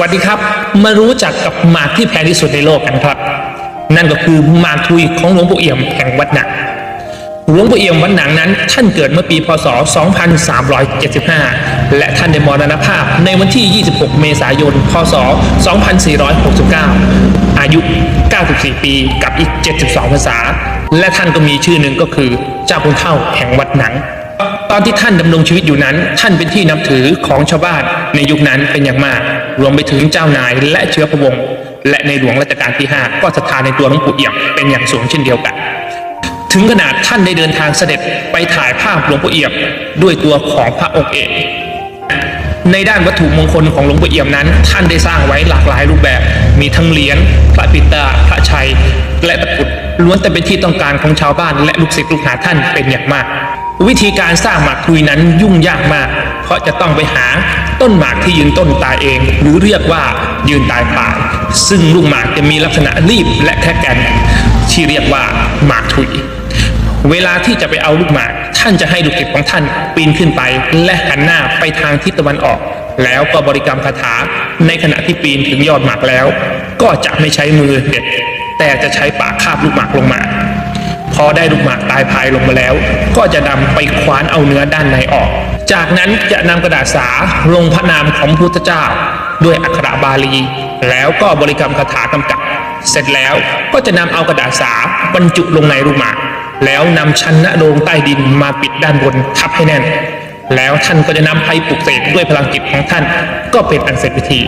วัสดีครับ มารู้จักกับหมากที่แพงที่สุดในโลกกันครับ นั่นก็คือหมากทุยของหลวงปู่เอี่ยมแห่งวัดหนักหลวงปู่เอี่ยมวัดหนังนั้น ท่านเกิดเมื่อปีพศ 2375 และท่านได้มรณภาพในวันที่ 26 เมษายน พศ 2469 อายุ 94 ปีกับอีก 72ภาษา และท่านก็มีชื่อหนึ่งก็คือเจ้าคุณเท่าแห่งวัดหนัง ตอนที่ท่านดำรงชีวิตอยู่นั้น ท่านเป็นที่นับถือของชาวบ้านในยุคนั้นเป็นอย่างมาก รวมไปถึงเจ้านายและเชื้อพระวงศ์และในหลวงรัชกาลที่ 5 ก็ศรัทธาในตัวหลวงปู่เอี่ยมเป็นอย่างสูงเช่นเดียวกัน ถึงขนาดท่านได้เดินทางเสด็จไปถ่ายภาพหลวงปู่เอี่ยมด้วยตัวของพระองค์เองในด้านวัตถุมงคลของหลวงปู่เอี่ยมนั้น ท่านได้สร้างไว้หลากหลายรูปแบบ มีทั้งเหรียญพระปิตาพระชัย และตะกุดล้วนแต่เป็นที่ต้องการของชาวบ้านและลูกศิษย์ลูกหาท่านเป็นอย่างมาก วิธีการสร้างหมากทุยนั้นยุ่งยากมาก เพราะจะต้องไปหา ต้นหมากที่ยืนต้นตายเอง หรือเรียกว่ายืนตายป่าซึ่งลูกหมากจะมีลักษณะรีบและแข็งแกร่งที่เรียกว่าหมากทุย เวลาที่จะไปเอาลูกหมาก ท่านจะให้ลูกศิษย์ของท่านปีนขึ้นไป และหันหน้าไปทางทิศตะวันออก แล้วก็บริกรรมคาถาในขณะที่ปีนถึงยอดหมากแล้ว ก็จะไม่ใช้มือเด็ด แต่จะใช้ปากคาบลูกหมากลงมาพอได้ลูกหมากตายภายลงมาแล้ว ก็จะนำไปคว้านเอาเนื้อด้านในออก จากนั้นจะนำกระดาษสาลงพระนามของพุทธเจ้า ด้วยอักขระบาลี แล้วก็บริกรรมคาถากำกับ เสร็จแล้วก็จะนำเอากระดาษสาบรรจุลงในลูหมาแล้วนำชั้นณโรงใต้ดินมาปิดด้านบนทับให้แน่น แล้วท่านก็จะนำไปปลุกเสกด้วยพลังจิตของท่านก็เป็นอันเสร็จพิธี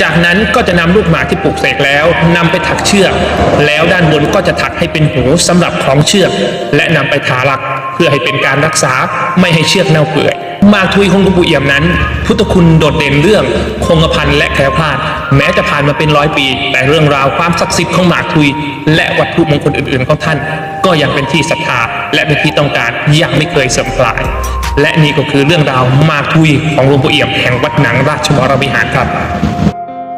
จากนั้นก็จะนำลูกหมาที่ปลูกเสกแล้วนำไปถักเชือก แล้วด้านบนก็จะถักให้เป็นหูสำหรับคล้องเชือก และนำไปทาลัก เพื่อให้เป็นการรักษาไม่ให้เชือกเน่าเปื่อยหมากทุยของหลวงปู่เอี่ยมนั้น พุทธคุณโดดเด่นเรื่องคงกระพันและแคล้วคลาด แม้จะผ่านมาเป็นร้อยปี แต่เรื่องราวความศักดิ์สิทธิ์ของหมากทุย และวัตถุมงคลอื่นๆของท่าน ก็ยังเป็นที่ศรัทธาและเป็นที่ต้องการยังไม่เคยเสื่อมคลาย และนี่ก็คือเรื่องราวหมากทุยของหลวงปู่เอี่ยมแห่งวัดหนังราชวรวิหารครับ